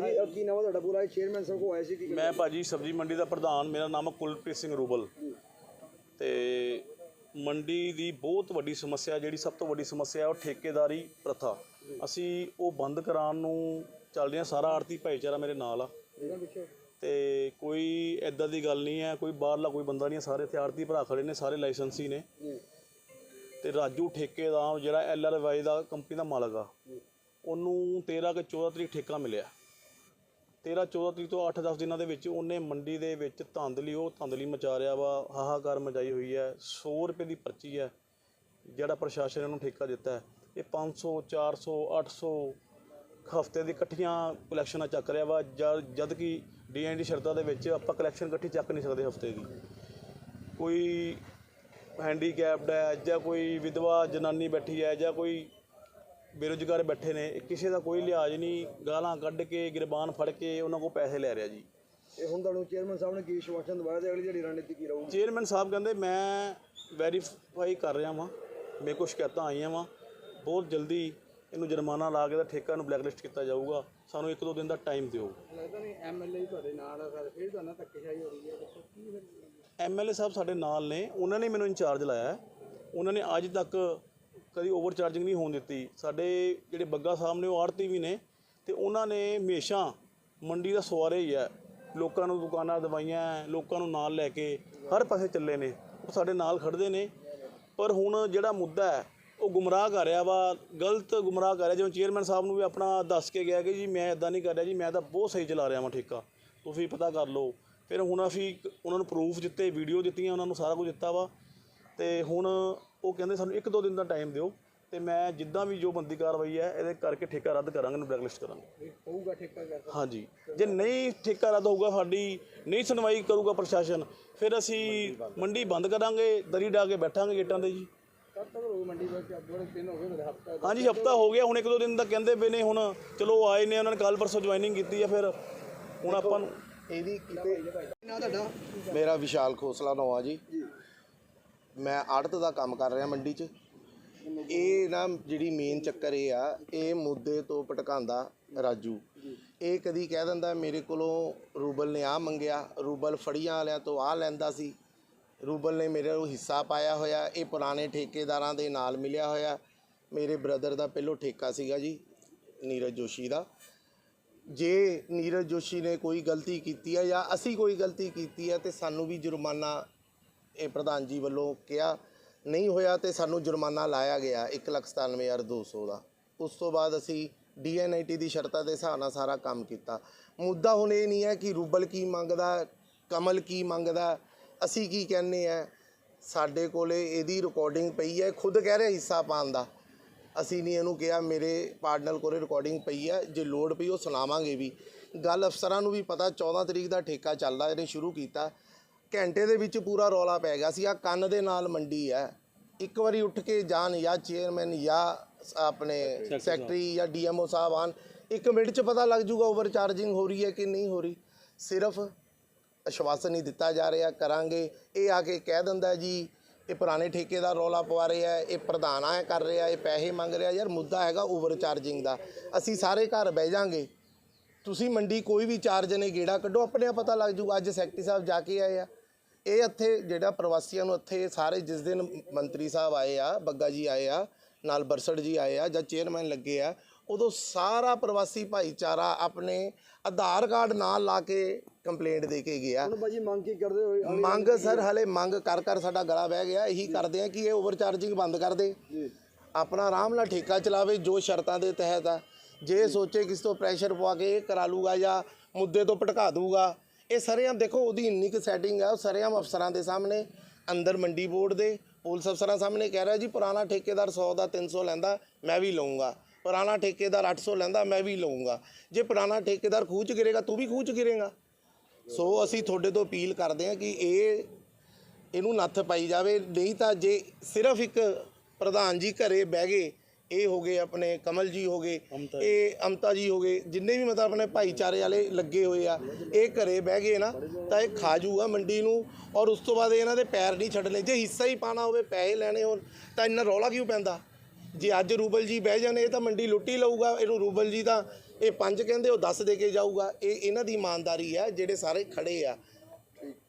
ਭਾਜੀ ਅਹ ਕੀ ਨਾਮ ਹੈ ਤੁਹਾਡਾ? ਪੂਰਾ ਚੇਅਰਮੈਨ ਸਾਹਿਬ ਕੋ ਆਏ ਸੀ ਕੀ ਮੈਂ ਭਾਜੀ ਸਬਜ਼ੀ ਮੰਡੀ ਦਾ ਪ੍ਰਧਾਨ ਮੇਰਾ ਨਾਮ ਹੈ ਕੁਲਪ੍ਰੀਤ ਸਿੰਘ ਰੂਬਲ। ਤੇ ਮੰਡੀ ਦੀ ਬਹੁਤ ਵੱਡੀ ਸਮੱਸਿਆ ਜਿਹੜੀ ਸਭ ਤੋਂ ਵੱਡੀ ਸਮੱਸਿਆ ਉਹ ਠੇਕੇਦਾਰੀ ਪ੍ਰਥਾ। ਅਸੀਂ ਉਹ ਬੰਦ ਕਰਾਉਣ ਨੂੰ ਚੱਲ ਰਹੇ ਹਾਂ ਸਾਰਾ ਆਰਤੀ ਭਾਈਚਾਰਾ ਮੇਰੇ ਨਾਲ ਆ। ਤੇ ਕੋਈ ਐਦਾਂ ਦੀ ਗੱਲ ਨਹੀਂ ਹੈ ਕੋਈ ਬਾਹਰਲਾ ਕੋਈ ਬੰਦਾ ਨਹੀਂ ਹੈ ਸਾਰੇ ਇੱਥੇ ਆਰਤੀ ਭਰਾ ਖੜੇ ਨੇ ਸਾਰੇ ਲਾਇਸੈਂਸੀ ਨੇ। ਤੇ ਰਾਜੂ ਠੇਕੇਦਾਰ ਜਿਹੜਾ ਐਲਆਰਵਾਈ ਦਾ ਕੰਪਨੀ ਦਾ ਮਾਲਕ ਆ ਉਹਨੂੰ 13 ਕਿ 14 ਤਰੀਕ ਠੇਕਾ ਮਿਲਿਆ। 13 14 ਤਰੀਕ ਤੋਂ 8-10 ਦਿਨਾਂ ਦੇ ਵਿੱਚ ਉਹਨੇ ਮੰਡੀ ਦੇ ਵਿੱਚ ਧਾਂਦਲੀ, ਉਹ ਧਾਂਦਲੀ ਮਚਾ ਰਿਹਾ ਵਾ, ਹਾਹਾਕਾਰ ਮਚਾਈ ਹੋਈ ਹੈ 100 ਰੁਪਏ ਦੀ ਪਰਚੀ ਹੈ, ਜਿਹੜਾ ਪ੍ਰਸ਼ਾਸਨ ਇਹਨੂੰ ਠੇਕਾ ਦਿੱਤਾ ਹੈ। ਇਹ 500 400 800 ਹਫ਼ਤੇ ਦੀ ਇਕੱਠੀਆਂ ਕਲੈਕਸ਼ਨਾਂ ਚੱਕ ਰਿਹਾ ਵਾ ਜਦ ਜਦ ਕਿ ਡੀਐਨਡੀ ਸ਼ਰਤਾਂ ਦੇ ਵਿੱਚ ਆਪਾਂ ਕਲੈਕਸ਼ਨ ਇਕੱਠੀ ਚੱਕ ਨਹੀਂ ਸਕਦੇ ਹਫ਼ਤੇ ਦੀ। ਕੋਈ ਹੈਂਡੀਕੈਪਡ ਹੈ ਜਾਂ ਕੋਈ ਵਿਧਵਾ ਜਨਾਨੀ ਬੈਠੀ ਹੈ ਜਾਂ ਕੋਈ ਬੇਰੁਜ਼ਗਾਰ ਬੈਠੇ ਨੇ ਕਿਸੇ ਦਾ ਕੋਈ ਲਿਹਾਜ਼ ਨਹੀਂ ਗਾਲਾਂ ਕੱਢ ਕੇ ਗਿਰਬਾਨ ਫੜ ਕੇ ਉਹਨਾਂ ਕੋਲ ਪੈਸੇ ਲੈ ਰਿਹਾ ਜੀ। ਇਹ ਹੁਣ ਤੁਹਾਨੂੰ ਚੇਅਰਮੈਨ ਸਾਹਿਬ ਨੇ ਕੀ ਸ਼ਵਾਸ਼ਨ ਦਵਾਇਆ ਤੇ ਅਗਲੀ ਜਿਹੜੀ ਰਣਨੀਤੀ ਕੀ ਰਹੂਗੀ? ਚੇਅਰਮੈਨ ਸਾਹਿਬ ਕਹਿੰਦੇ ਮੈਂ ਵੈਰੀਫਾਈ ਕਰ ਰਿਹਾ ਵਾਂ ਮੇਰੇ ਕੋਲ ਸ਼ਿਕਾਇਤਾਂ ਆਈਆਂ ਵਾਂ। ਬਹੁਤ ਜਲਦੀ ਇਹਨੂੰ ਜੁਰਮਾਨਾ ਲਾ ਕੇ ਦਾ ਠੇਕਾ ਨੂੰ ਬਲੈਕਲਿਸਟ ਕੀਤਾ ਜਾਊਗਾ। ਸਾਨੂੰ ਇੱਕ ਦੋ ਦਿਨ ਦਾ ਟਾਈਮ ਦਿਓ। ਲੱਗਦਾ ਨਹੀਂ ਐਮਐਲਏ ਤੁਹਾਡੇ ਨਾਲ ਆ ਸਰ। ਫਿਰ ਤੁਹਾਨੂੰ ਧੱਕੇਸ਼ਾਹੀ ਹੋ ਰਹੀ ਹੈ। ਦੱਸੋ ਕੀ ਫਿਰ ਐਮਐਲਏ ਸਾਹਿਬ ਸਾਡੇ ਨਾਲ ਨੇ ਉਹਨਾਂ ਨੇ ਮੈਨੂੰ ਇੰਚਾਰਜ ਲਾਇਆ। ਹੈ। ਉਹਨਾਂ ਨੇ ਅੱਜ ਤੱਕ ਕਦੀ ਓਵਰ ਚਾਰਜਿੰਗ ਨਹੀਂ ਹੋਣ ਦਿੱਤੀ। ਸਾਡੇ ਜਿਹੜੇ ਬੱਗਾ ਸਾਹਿਬ ਨੇ, ਉਹ ਆੜਤੀ ਵੀ ਨੇ ਤੇ ਉਹਨਾਂ ਨੇ ਹਮੇਸ਼ਾ ਮੰਡੀ ਦਾ ਸਵਾਰੇ ਹੀ ਹੈ। ਲੋਕਾਂ ਨੂੰ ਦੁਕਾਨਾਂ ਦਵਾਈਆਂ, ਲੋਕਾਂ ਨੂੰ ਨਾਲ ਲੈ ਕੇ ਹਰ ਪਾਸੇ ਚੱਲੇ ਨੇ। ਉਹ ਸਾਡੇ ਨਾਲ ਖੜਦੇ ਨੇ। ਪਰ ਹੁਣ ਜਿਹੜਾ ਮੁੱਦਾ ਹੈ, ਉਹ ਗੁੰਮਰਾਹ ਕਰ ਰਿਹਾ ਵਾ, ਗਲਤ ਗੁੰਮਰਾਹ ਕਰ ਰਿਹਾ। ਜਿਵੇਂ ਚੇਅਰਮੈਨ ਸਾਹਿਬ ਨੂੰ ਵੀ ਆਪਣਾ ਦੱਸ ਕੇ ਗਿਆ ਕਿ ਜੀ ਮੈਂ ਇਦਾਂ ਨਹੀਂ ਕਰ ਰਿਹਾ ਜੀ, ਮੈਂ ਤਾਂ ਬਹੁਤ ਸਹੀ ਚਲਾ ਰਿਹਾ ਵਾਂ ਠੇਕਾ। ਤੁਸੀਂ ਪਤਾ ਕਰ ਲਓ। ਫਿਰ ਹੁਣ ਅਸੀਂ ਉਹਨਾਂ ਨੂੰ ਪ੍ਰੂਫ ਦਿੱਤੇ ਵੀਡੀਓ ਦਿੱਤੀਆਂ, ਉਹਨਾਂ ਨੂੰ ਸਾਰਾ ਕੁਝ ਦਿੱਤਾ ਵਾ। ਤੇ ਹੁਣ ਉਹ ਕਹਿੰਦੇ ਸਾਨੂੰ ਇੱਕ ਦੋ ਦਿਨ ਦਾ ਟਾਈਮ ਦਿਓ ਤੇ ਮੈਂ ਜਿੱਦਾਂ ਵੀ ਜੋ ਬੰਦੀ ਕਾਰਵਾਈ ਹੈ ਇਹਦੇ ਕਰਕੇ ਠੇਕਾ ਰੱਦ ਕਰਾਂਗੇ ਨੂੰ ਬਲੈਕਲਿਸਟ ਕਰਾਂਗੇ। ਹੋਊਗਾ ਠੇਕਾ ਕਰ ਹਾਂਜੀ। ਜੇ ਨਹੀਂ ਠੇਕਾ ਰੱਦ ਹੋਊਗਾ ਸਾਡੀ ਨਹੀਂ ਸੁਣਵਾਈ ਕਰੂਗਾ ਪ੍ਰਸ਼ਾਸਨ ਫਿਰ ਅਸੀਂ ਮੰਡੀ ਬੰਦ ਕਰਾਂਗੇ ਦਰੀ ਡਾ ਕੇ ਬੈਠਾਂਗੇ ਗੇਟਾਂ ਤੇ ਜੀ। ਕਦ ਤੱਕ ਰਹੂ ਮੰਡੀ ਵਿੱਚ ਬੜੇ ਦਿਨ ਹੋ ਗਏ ਮੇਰੇ ਹਫਤਾ ਹਾਂਜੀ ਹਫਤਾ ਹੋ ਗਿਆ ਹੁਣ ਇੱਕ ਦੋ ਦਿਨ ਦਾ ਕਹਿੰਦੇ ਪਏ ਨੇ ਹੁਣ ਚਲੋ ਆਏ ਨੇ ਉਹਨਾਂ ਨੇ ਕੱਲ ਪਰਸੋਂ ਜੁਆਇਨਿੰਗ ਕੀਤੀ ਹੈ ਫਿਰ ਹੁਣ ਆਪਾਂ ਨੂੰ ਇਹਦੀ ਕਿਤੇ ਮੇਰਾ ਵਿਸ਼ਾਲ ਖੋਸਲਾ ਨਵਾਂ ਜੀ। ਮੈਂ ਆੜਤ ਦਾ ਕੰਮ ਕਰ ਰਿਹਾ ਮੰਡੀ 'ਚ। ਇਹ ਨਾ ਜਿਹੜੀ ਮੇਨ ਚੱਕਰ ਇਹ ਆ, ਇਹ ਮੁੱਦੇ ਤੋਂ ਭਟਕਾਉਂਦਾ ਰਾਜੂ। ਇਹ ਕਦੀ ਕਹਿ ਦਿੰਦਾ ਮੇਰੇ ਕੋਲੋਂ ਰੂਬਲ ਨੇ ਆ ਮੰਗਿਆ, ਰੂਬਲ ਫੜੀਆਂ ਵਾਲਿਆਂ ਤੋਂ ਆ ਲੈਂਦਾ ਸੀ। ਰੂਬਲ ਨੇ ਮੇਰੇ ਨੂੰ ਹਿੱਸਾ ਪਾਇਆ ਹੋਇਆ, ਇਹ ਪੁਰਾਣੇ ਠੇਕੇਦਾਰਾਂ ਦੇ ਨਾਲ ਮਿਲਿਆ ਹੋਇਆ। ਮੇਰੇ ਬ੍ਰਦਰ ਦਾ ਪਹਿਲੋਂ ਠੇਕਾ ਸੀਗਾ ਜੀ, ਨੀਰਜ ਜੋਸ਼ੀ ਦਾ। ਜੇ ਨੀਰਜ ਜੋਸ਼ੀ ਨੇ ਕੋਈ ਗਲਤੀ ਕੀਤੀ ਹੈ ਜਾਂ ਅਸੀਂ ਕੋਈ ਗਲਤੀ ਕੀਤੀ ਹੈ ਤੇ ਸਾਨੂੰ ਵੀ ਜੁਰਮਾਨਾ ਇਹ ਪ੍ਰਧਾਨ ਜੀ ਵੱਲੋਂ ਕਿਹਾ ਨਹੀਂ ਹੋਇਆ ਤੇ ਸਾਨੂੰ ਜੁਰਮਾਨਾ ਲਾਇਆ ਗਿਆ 197200 ਦਾ ਉਸ ਤੋਂ ਬਾਅਦ ਅਸੀਂ ਡੀਐਨਆਈਟੀ ਦੀ ਸ਼ਰਤਾਂ ਦੇ ਹਿਸਾਬ ਨਾਲ ਸਾਰਾ ਕੰਮ ਕੀਤਾ। ਮੁੱਦਾ ਹੁਣ ਇਹ ਨਹੀਂ ਹੈ ਕਿ ਰੂਬਲ ਕੀ ਮੰਗਦਾ, ਕਮਲ ਕੀ ਮੰਗਦਾ, ਅਸੀਂ ਕੀ ਕਹਿੰਨੇ ਆ ਸਾਡੇ ਕੋਲੇ ਇਹਦੀ ਰਿਕਾਰਡਿੰਗ ਪਈ ਹੈ, ਖੁਦ ਕਹਿ ਰਿਹਾ ਹਿੱਸਾ ਪਾਉਣ ਦਾ। ਅਸੀਂ ਨਹੀਂ ਇਹਨੂੰ ਕਿਹਾ, ਮੇਰੇ ਪਾਰਟਨਰ ਕੋਲੇ ਰਿਕਾਰਡਿੰਗ ਪਈ ਹੈ, ਜੇ ਲੋੜ ਪਈ ਉਹ ਸੁਣਾਵਾਂਗੇ ਵੀ। ਗੱਲ ਅਫਸਰਾਂ ਨੂੰ ਵੀ ਪਤਾ 14 ਤਰੀਕ ਦਾ ਠੇਕਾ ਚੱਲਦਾ, ਇਹਨੇ ਸ਼ੁਰੂ ਕੀਤਾ। ਘੰਟੇ ਦੇ ਵਿੱਚ ਪੂਰਾ ਰੌਲਾ ਪੈ ਗਿਆ ਸੀ ਆ ਕੰਨ ਦੇ ਨਾਲ ਮੰਡੀ ਹੈ। ਇੱਕ ਵਾਰੀ ਉੱਠ ਕੇ ਜਾਣ ਜਾਂ ਚੇਅਰਮੈਨ ਜਾਂ ਆਪਣੇ ਸੈਕਟਰੀ ਜਾਂ ਡੀਐਮਓ ਸਾਹਿਬ ਆਣ ਇੱਕ ਮਿੰਟ 'ਚ ਪਤਾ ਲੱਗ ਜੂਗਾ ਓਵਰ ਚਾਰਜਿੰਗ ਹੋ ਰਹੀ ਹੈ ਕਿ ਨਹੀਂ ਹੋ ਰਹੀ। ਸਿਰਫ ਅਸ਼ਵਾਸਨ ਹੀ ਦਿੱਤਾ ਜਾ ਰਿਹਾ ਕਰਾਂਗੇ। ਇਹ ਆ ਕੇ ਕਹਿ ਦਿੰਦਾ ਜੀ ਇਹ ਪੁਰਾਣੇ ਠੇਕੇਦਾਰ ਰੌਲਾ ਪਵਾ ਰਿਹਾ ਇਹ ਪ੍ਰਧਾਨ ਕਰ ਰਿਹਾ ਇਹ ਪੈਸੇ ਮੰਗ ਰਿਹਾ। ਯਾਰ ਮੁੱਦਾ ਹੈਗਾ ਓਵਰ ਚਾਰਜਿੰਗ ਦਾ। ਅਸੀਂ ਸਾਰੇ ਘਰ ਬਹਿ ਜਾਾਂਗੇ। ਤੁਸੀਂ ਮੰਡੀ ਕੋਈ ਵੀ ਚਾਰਜ ਨੇ ਗੇੜਾ ਕੱਢੋ ਆਪਣੇ ਆਪ ਪਤਾ ਲੱਗ ਜੂਗਾ ਅੱਜ ਸੈਕਟਰੀ ਸਾਹਿਬ ਜਾ ਕੇ ਆਏ ਆ। ਇਹ ਇੱਥੇ ਜਿਹੜਾ ਪ੍ਰਵਾਸੀਆਂ ਨੂੰ ਇੱਥੇ ਸਾਰੇ ਜਿਸ ਦਿਨ ਮੰਤਰੀ ਸਾਹਿਬ ਆਏ ਆ ਬੱਗਾ ਜੀ ਆਏ ਆ ਨਾਲ ਬਰਸੜ ਜੀ ਆਏ ਆ ਜਾਂ ਚੇਅਰਮੈਨ ਲੱਗੇ ਆ ਉਦੋਂ ਸਾਰਾ ਪ੍ਰਵਾਸੀ ਭਾਈਚਾਰਾ ਆਪਣੇ ਆਧਾਰ ਕਾਰਡ ਨਾਲ ਲਾ ਕੇ ਕੰਪਲੇਂਟ ਦੇ ਕੇ ਗਿਆ। ਹੁਣ ਭਾਜੀ ਮੰਗ ਕੀ ਕਰਦੇ ਹੋਏ ਮੰਗ ਸਰ ਹਲੇ ਮੰਗ ਕਰ ਕਰ ਸਾਡਾ ਗਲਾ ਬਹਿ ਗਿਆ। ਇਹੀ ਕਰਦੇ ਆ ਕਿ ਇਹ ਓਵਰ ਚਾਰਜਿੰਗ ਬੰਦ ਕਰ ਦੇ। ਜੀ। ਆਪਣਾ ਆਰਾਮ ਨਾਲ ਠੇਕਾ ਚਲਾਵੇ ਜੋ ਸ਼ਰਤਾਂ ਦੇ ਤਹਿਤ ਆ। ਜੇ ਸੋਚੇ ਕਿਸ ਤੋਂ ਪ੍ਰੈਸ਼ਰ ਪਵਾ ਕੇ ਇਹ ਕਰਾ ਲੂਗਾ ਜਾਂ ਮੁੱਦੇ ਤੋਂ ਭਟਕਾ ਦੂਗਾ ਇਹ ਸਰੇਆਮ ਦੇਖੋ ਉਹਦੀ ਇੰਨੀ ਕੁ ਸੈਟਿੰਗ ਆ, ਉਹ ਸਰੇਆਮ ਅਫਸਰਾਂ ਦੇ ਸਾਹਮਣੇ, ਅੰਦਰ ਮੰਡੀ ਬੋਰਡ ਦੇ, ਪੁਲਿਸ ਅਫਸਰਾਂ ਸਾਹਮਣੇ ਕਹਿ ਰਿਹਾ ਜੀ ਪੁਰਾਣਾ ਠੇਕੇਦਾਰ 100 ਦਾ 300 ਲੈਂਦਾ, ਮੈਂ ਵੀ ਲਵਾਂਗਾ ਪੁਰਾਣਾ ਠੇਕੇਦਾਰ 800 ਲੈਂਦਾ, ਮੈਂ ਵੀ ਲਵਾਂਗਾ ਜੇ ਪੁਰਾਣਾ ਠੇਕੇਦਾਰ ਖੂਹ 'ਚ ਗਿਰੇਗਾ, ਤੂੰ ਵੀ ਖੂਹ 'ਚ ਗਿਰੇਗਾ। ਸੋ ਅਸੀਂ ਤੁਹਾਡੇ ਤੋਂ ਅਪੀਲ ਕਰਦੇ ਹਾਂ ਕਿ ਇਹ, ਇਹਨੂੰ ਨੱਥ ਪਾਈ ਜਾਵੇ, ਨਹੀਂ ਤਾਂ ਜੇ ਸਿਰਫ ਇੱਕ ਪ੍ਰਧਾਨ ਜੀ ਘਰੇ ਬਹਿ ਗਏ ਇਹ ਹੋ ਗਏ ਆਪਣੇ ਕਮਲ ਜੀ ਹੋ ਗਏ ਇਹ ਅਮਤਾ ਜੀ ਹੋ ਗਏ ਜਿੰਨੇ ਵੀ ਮਤਲਬ ਆਪਣੇ ਭਾਈਚਾਰੇ ਵਾਲੇ ਲੱਗੇ ਹੋਏ ਆ ਇਹ ਘਰੇ ਬਹਿ ਗਏ ਨਾ ਤਾਂ ਇਹ ਖਾ ਜੂਗਾ ਮੰਡੀ ਨੂੰ ਔਰ ਉਸ ਤੋਂ ਬਾਅਦ ਇਹਨਾਂ ਦੇ ਪੈਰ ਨਹੀਂ ਛੱਡਣੇ ਜੇ ਹਿੱਸਾ ਹੀ ਪਾਣਾ ਹੋਵੇ ਪੈਸੇ ਲੈਣੇ ਹੋਣ ਤਾਂ ਇੰਨਾ ਰੌਲਾ ਕਿਉਂ ਪੈਂਦਾ? ਜੇ ਅੱਜ ਰੂਬਲ ਜੀ ਬਹਿ ਜਾਣ ਇਹ ਤਾਂ ਮੰਡੀ ਲੁੱਟ ਲਊਗਾ ਇਹਨੂੰ ਰੂਬਲ ਜੀ ਤਾਂ ਇਹ ਪੰਜ ਕਹਿੰਦੇ ਉਹ 10 ਦੇ ਕੇ ਜਾਊਗਾ। ਇਹ ਇਹਨਾਂ ਦੀ ਇਮਾਨਦਾਰੀ ਆ ਜਿਹੜੇ ਸਾਰੇ ਖੜੇ ਆ।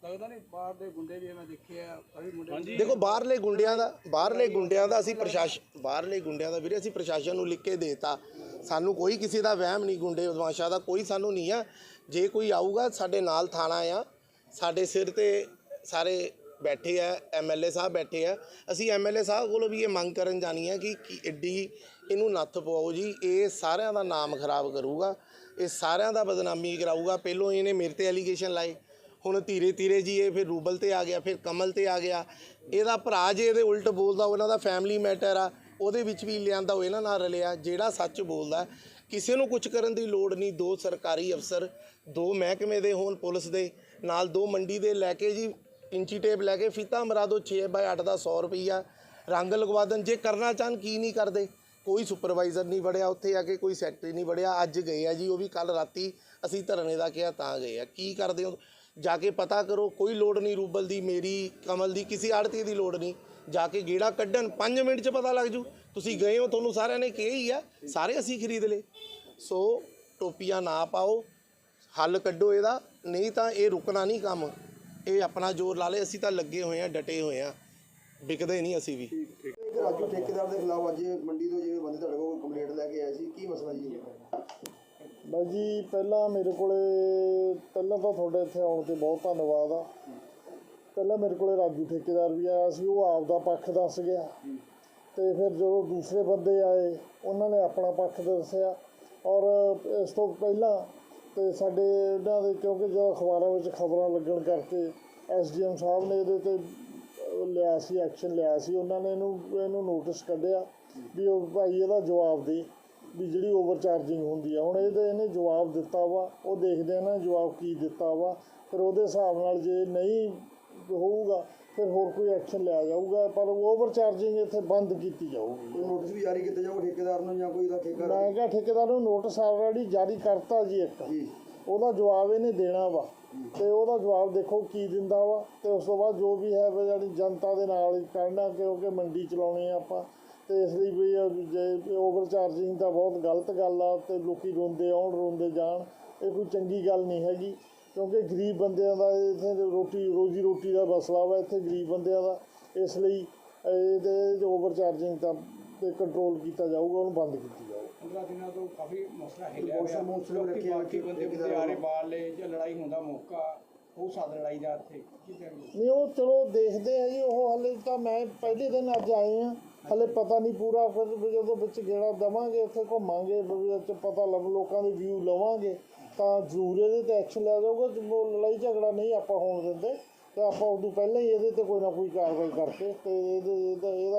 ਲੱਗਦਾ ਨਹੀਂ ਬਾਹਰ ਦੇ ਗੁੰਡੇ ਵੀ ਮੈਂ ਦੇਖੇ ਆ ਕਾਫੀ ਮੁੰਡੇ ਦੇਖੋ ਬਾਹਰਲੇ ਗੁੰਡਿਆਂ ਦਾ ਬਾਹਰਲੇ ਗੁੰਡਿਆਂ ਦਾ ਅਸੀਂ ਪ੍ਰਸ਼ਾਸਨ ਬਾਹਰਲੇ ਗੁੰਡਿਆਂ ਦਾ ਵੀਰੇ ਅਸੀਂ ਪ੍ਰਸ਼ਾਸਨ ਨੂੰ ਲਿਖ ਕੇ ਦੇਤਾ। ਸਾਨੂੰ ਕੋਈ ਕਿਸੇ ਦਾ ਵਹਿਮ ਨਹੀਂ ਗੁੰਡੇ ਬਦਮਾਸ਼ਾਂ ਦਾ ਕੋਈ ਸਾਨੂੰ ਨਹੀਂ ਆ। ਜੇ ਕੋਈ ਆਊਗਾ ਸਾਡੇ ਨਾਲ ਥਾਣਾ ਆ। ਸਾਡੇ ਸਿਰ ਤੇ ਸਾਰੇ ਬੈਠੇ ਆ ਐਮਐਲਏ ਸਾਹਿਬ ਬੈਠੇ ਆ। ਅਸੀਂ ਐਮਐਲਏ ਸਾਹਿਬ ਕੋਲੋਂ ਵੀ ਇਹ ਮੰਗ ਕਰਨ ਜਾਣੀ ਹੈ ਕਿ ਕਿ ਐਡੀ ਇਹਨੂੰ ਨੱਥ ਪਵਾਓ ਜੀ। ਇਹ ਸਾਰਿਆਂ ਦਾ ਨਾਮ ਖਰਾਬ ਕਰੂਗਾ। ਇਹ ਸਾਰਿਆਂ ਦਾ ਬਦਨਾਮੀ ਕਰਾਊਗਾ। ਪਹਿਲੋਂ ਇਹਨੇ ਮੇਰੇ ਤੇ ਐਲੀਗੇਸ਼ਨ ਲਾਏ। ਹੁਣ ਧੀਰੇ ਧੀਰੇ ਜੀ ਇਹ ਫਿਰ ਰੂਬਲ ਤੇ ਆ ਗਿਆ, ਫਿਰ ਕਮਲ ਤੇ ਆ ਗਿਆ। ਇਹਦਾ ਭਰਾ ਜੇ ਇਹਦੇ ਉਲਟ ਬੋਲਦਾ, ਉਹਨਾਂ ਦਾ ਫੈਮਿਲੀ ਮੈਟਰ ਆ, ਉਹਦੇ ਵਿੱਚ ਵੀ ਲਿਆਂਦਾ, ਉਹ ਇਹਨਾਂ ਨਾਲ ਰਲਿਆ, ਜਿਹੜਾ ਸੱਚ ਬੋਲਦਾ। ਕਿਸੇ ਨੂੰ ਕੁਝ ਕਰਨ ਦੀ ਲੋੜ ਨਹੀਂ, ਦੋ ਸਰਕਾਰੀ ਅਫਸਰ, ਦੋ ਮਹਿਕਮੇ ਦੇ ਹੋਣ, ਪੁਲਿਸ ਦੇ, ਨਾਲ ਦੋ ਮੰਡੀ ਦੇ ਲੈ ਕੇ ਜੀ, ਇੰਚੀ ਟੇਪ ਲੈ ਕੇ ਫੀਤਾ ਮਰਾ ਦੋ 6 ਬਾਈ 8 ਦਾ 100 ਰੁਪਈਆ। ਰੰਗ ਲਗਵਾ ਦੇਣ, ਜੇ ਕਰਨਾ ਚਾਹਨ ਕੀ ਨਹੀਂ ਕਰਦੇ? ਕੋਈ ਸੁਪਰਵਾਈਜ਼ਰ ਨਹੀਂ ਵੜਿਆ, ਉੱਥੇ ਆ ਕੇ ਕੋਈ ਸੈਕਟਰੀ ਨਹੀਂ ਵੜਿਆ, ਅੱਜ ਗਏ ਆ ਜੀ, ਉਹ ਵੀ ਕੱਲ ਰਾਤੀ ਅਸੀਂ ਧਰਨੇ ਦਾ ਕਿਹਾ ਤਾਂ ਗਏ ਆ। ਕੀ ਕਰਦੇ ਹੋ? ਜਾ ਕੇ ਪਤਾ ਕਰੋ ਕੋਈ ਲੋੜ ਨਹੀਂ ਰੂਬਲ ਦੀ ਮੇਰੀ ਕਮਲ ਦੀ ਕਿਸੇ ਆੜਤੀ ਦੀ ਲੋੜ ਨਹੀਂ। ਜਾ ਕੇ ਗੇੜਾ ਕੱਢਣ 5 ਮਿੰਟ 'ਚ ਪਤਾ ਲੱਗ ਜੂ। ਤੁਸੀਂ ਗਏ ਹੋ ਤੁਹਾਨੂੰ ਸਾਰਿਆਂ ਨੇ ਕਿਹਾ ਹੀ ਆ ਸਾਰੇ ਅਸੀਂ ਖਰੀਦ ਲਏ। ਸੋ ਟੋਪੀਆਂ ਨਾ ਪਾਓ ਹੱਲ ਕੱਢੋ ਇਹਦਾ ਨਹੀਂ ਤਾਂ ਇਹ ਰੁਕਣਾ ਨਹੀਂ ਕੰਮ। ਇਹ ਆਪਣਾ ਜ਼ੋਰ ਲਾ ਲੇ ਅਸੀਂ ਤਾਂ ਲੱਗੇ ਹੋਏ ਆ ਡਟੇ ਹੋਏ ਆ ਵਿਕਦੇ ਨਹੀਂ ਅਸੀਂ ਵੀ। ਰਾਜੂ ਠੇਕੇਦਾਰ ਦੇ ਖਿਲਾਫ ਅੱਜ ਮੰਡੀ ਤੋਂ ਜਿਵੇਂ ਬੰਦੇ ਤੁਹਾਡੇ ਕੋਲ ਕੰਪਲੇਂਟ ਲੈ ਕੇ ਆਏ ਸੀ ਕੀ ਮਸਲਾ ਜੀ? ਬਾਈ ਜੀ, ਪਹਿਲਾਂ ਮੇਰੇ ਕੋਲੇ, ਪਹਿਲਾਂ ਤਾਂ ਤੁਹਾਡੇ ਇੱਥੇ ਆਉਣ ਤੇ ਬਹੁਤ ਧੰਨਵਾਦ ਆ। ਪਹਿਲਾਂ ਮੇਰੇ ਕੋਲੇ ਰਾਜੂ ਠੇਕੇਦਾਰ ਵੀ ਆਇਆ ਸੀ, ਉਹ ਆਪ ਦਾ ਪੱਖ ਦੱਸ ਗਿਆ। ਤੇ ਫਿਰ ਜਦੋਂ ਦੂਸਰੇ ਬੰਦੇ ਆਏ, ਉਹਨਾਂ ਨੇ ਆਪਣਾ ਪੱਖ ਦੱਸਿਆ। ਔਰ ਇਸ ਤੋਂ ਪਹਿਲਾਂ ਤੇ ਸਾਡੇ ਇਹਨਾਂ ਦੇ, ਕਿਉਂਕਿ ਜਦੋਂ ਅਖਬਾਰਾਂ ਵਿੱਚ ਖਬਰਾਂ ਲੱਗਣ ਕਰਕੇ ਐਸਡੀਐਮ ਸਾਹਿਬ ਨੇ ਇਹਦੇ ਤੇ ਲਿਆ ਸੀ, ਐਕਸ਼ਨ ਲਿਆ ਸੀ, ਉਹਨਾਂ ਨੇ ਇਹਨੂੰ ਇਹਨੂੰ ਨੋਟਿਸ ਕੱਢਿਆ ਵੀ ਉਹ ਭਾਈ ਇਹਦਾ ਜਵਾਬ ਦੇ। ਵੀ ਜਿਹੜੀ ਓਵਰ ਚਾਰਜਿੰਗ ਹੁੰਦੀ ਆ ਹੁਣ ਇਹਦੇ ਇਹਨੇ ਜਵਾਬ ਦਿੱਤਾ ਵਾ ਉਹ ਦੇਖਦੇ ਆ ਨਾ ਜਵਾਬ ਕੀ ਦਿੱਤਾ ਵਾ ਫਿਰ ਉਹਦੇ ਹਿਸਾਬ ਨਾਲ ਜੇ ਨਹੀਂ ਹੋਊਗਾ ਫਿਰ ਹੋਰ ਕੋਈ ਐਕਸ਼ਨ ਲਿਆ ਜਾਊਗਾ ਪਰ ਓਵਰ ਚਾਰਜਿੰਗ ਇੱਥੇ ਬੰਦ ਕੀਤੀ ਜਾਊਗੀ। ਕੋਈ ਨੋਟਿਸ ਵੀ ਜਾਰੀ ਕੀਤਾ ਜਾਊਗਾ ਠੇਕੇਦਾਰ ਨੂੰ ਜਾਂ ਕੋਈ ਦਾ ਠੇਕਾ ਮੈਂ ਕਿਹਾ ਠੇਕੇਦਾਰ ਨੂੰ ਨੋਟਿਸ ਆਲਰੇਡੀ ਜਾਰੀ ਕਰਤਾ ਜੀ ਇੱਕ। ਜੀ। ਉਹਦਾ ਜਵਾਬ ਇਹਨੇ ਦੇਣਾ ਵਾ ਤੇ ਉਹਦਾ ਜਵਾਬ ਦੇਖੋ ਕੀ ਦਿੰਦਾ ਵਾ ਤੇ ਉਸ ਤੋਂ ਬਾਅਦ ਜੋ ਵੀ ਹੈ ਜਿਹੜੀ ਜਨਤਾ ਦੇ ਨਾਲ ਕਰਨਾ ਕਿਉਂਕਿ ਮੰਡੀ ਚਲਾਉਣੀ ਆ ਆਪਾਂ। ਤੇ ਇਸ ਲਈ ਵੀ ਇਹ ਜੇ ਓਵਰ ਚਾਰਜਿੰਗ ਤਾਂ ਬਹੁਤ ਗਲਤ ਗੱਲ ਆ ਤੇ ਲੋਕੀ ਰੋਂਦੇ ਆਉਣ ਰੋਂਦੇ ਜਾਣ ਇਹ ਕੋਈ ਚੰਗੀ ਗੱਲ ਨਹੀਂ ਹੈਗੀ। ਕਿਉਂਕਿ ਗਰੀਬ ਬੰਦਿਆਂ ਦਾ ਇੱਥੇ ਰੋਟੀ ਰੋਜੀ ਰੋਟੀ ਦਾ ਮਸਲਾ ਵਾ ਇੱਥੇ ਗਰੀਬ ਬੰਦਿਆਂ ਦਾ। ਇਸ ਲਈ ਇਹਦੇ ਓਵਰ ਚਾਰਜਿੰਗ ਤਾਂ ਤੇ ਕੰਟਰੋਲ ਕੀਤਾ ਜਾਊਗਾ ਉਹਨੂੰ ਬੰਦ ਕੀਤੀ ਜਾਊਗਾ। 15 ਦਿਨਾਂ ਤੋਂ ਕਾਫੀ ਮਸਲਾ ਹਿੱਲਿਆ ਮੌਸਮ- ਮੌਸਮ ਲੋਕੀ ਰੱਖਿਆ ਬਾਕੀ ਬੰਦੇ ਬੰਦੇ ਆਰੇ ਬਾਲ ਲੈ ਜੇ ਲੜਾਈ ਹੁੰਦਾ ਮੌਕਾ ਉਹ ਸਾਧ ਲੜਾਈ ਦਾ ਇੱਥੇ। ਕੀ ਕਰੀਏ ਨਹੀਂ ਉਹ ਚਲੋ ਦੇਖਦੇ ਆ ਜੀ ਉਹ ਹਲੇ ਤਾਂ ਮੈਂ ਪਹਿਲੇ ਦਿਨ ਅੱਜ ਆਏ ਆ। ਹਲੇ ਪਤਾ ਨਹੀਂ ਪੂਰਾ, ਫਿਰ ਵੀ ਜਦੋਂ ਵਿੱਚ ਗੇੜਾ ਦਵਾਂਗੇ, ਉੱਥੇ ਘੁੰਮਾਂਗੇ ਵੀ ਵਿੱਚ ਪਤਾ ਲੱਗ ਲੋਕਾਂ ਦੇ ਵਿਊ ਲਵਾਂਗੇ, ਤਾਂ ਜ਼ਰੂਰ ਇਹਦੇ ਤੇ ਐਕਸ਼ਨ ਲਿਆ ਜਾਊਗਾ। ਜੇ ਲੜਾਈ ਝਗੜਾ ਨਹੀਂ ਆਪਾਂ ਹੋਣ ਦਿੰਦੇ, ਤੇ ਆਪਾਂ ਉਦੋਂ ਪਹਿਲਾਂ ਹੀ ਇਹਦੇ ਤੇ ਕੋਈ ਨਾ ਕੋਈ ਕਾਰਵਾਈ ਕਰਕੇ ਤੇ ਇਹਦੇ ਇਹਦਾ ਇਹਦਾ